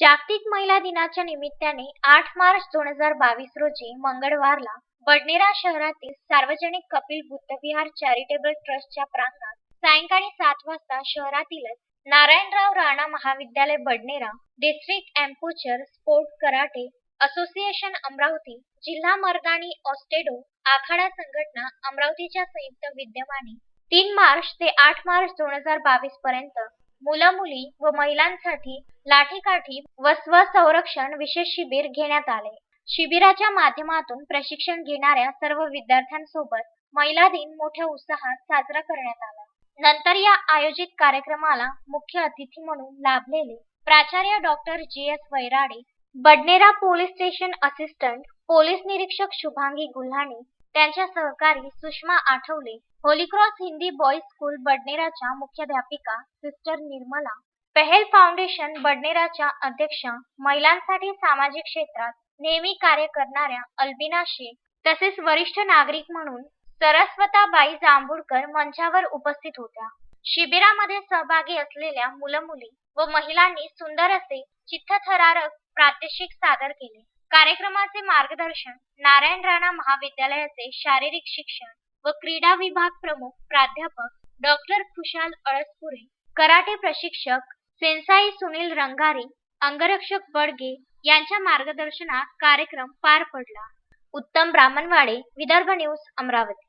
जागतिक महिला दिनाच्या निमित्ताने आठ मार्च दोन हजार बावीस रोजी मंगळवारला बडनेरा शहरातील सार्वजनिक कपिल बुद्धविहार चॅरिटेबल ट्रस्टच्या प्रांगणात सायंकाळी सात वाजता शहरातीलच नारायणराव राणा महाविद्यालय Badnera district amateur sport karate association Amravati जिल्हा मर्दानी ऑस्टेडो आखाडा संघटना अमरावतीच्या संयुक्त विद्यमाने तीन मार्च ते आठ मार्च दोन हजार बावीस पर्यंत मुलं मुली व महिलांसाठी लाठीकाठी व स्वसंरक्षण विशेष शिबिर घेण्यात आले. शिबिराच्या माध्यमातून प्रशिक्षण घेणाऱ्या सर्व विद्यार्थ्यांसोबत महिला दिन मोठ्या उत्साहात साजरा करण्यात आला. नंतर या आयोजित कार्यक्रमाला मुख्य अतिथी म्हणून लाभलेले प्राचार्य doctor G S Wairade Badnera police station assistant police निरीक्षक शुभांगी गुल्हाणी त्यांच्या सहकारी Sushma Athawale Holy Cross Hindi boys school बडनेराच्या मुख्याध्यापिका सिस्टर निर्मला पहेल फाउंडेशन बडनेराच्या अध्यक्षा महिलांसाठी सामाजिक क्षेत्रात नेहमी कार्य करणाऱ्या अल्बिना शेख तसेच वरिष्ठ नागरिक म्हणून सरस्वताबाई जांभूळकर मंचावर उपस्थित होत्या. शिबिरामध्ये सहभागी असलेल्या मुलं मुली व महिलांनी सुंदर असे चित्तथरारक प्रात्यक्षिक सादर केले. कार्यक्रमाचे मार्गदर्शन नारायण राणा महाविद्यालयाचे शारीरिक शिक्षण व क्रीडा विभाग प्रमुख प्राध्यापक डॉक्टर खुशाल अळसपुरे कराटे प्रशिक्षक सेन्साई सुनील रंगारी अंगरक्षक बडगे यांच्या मार्गदर्शनात कार्यक्रम पार पडला. उत्तम ब्राह्मणवाडे विदर्भ न्यूज अमरावती.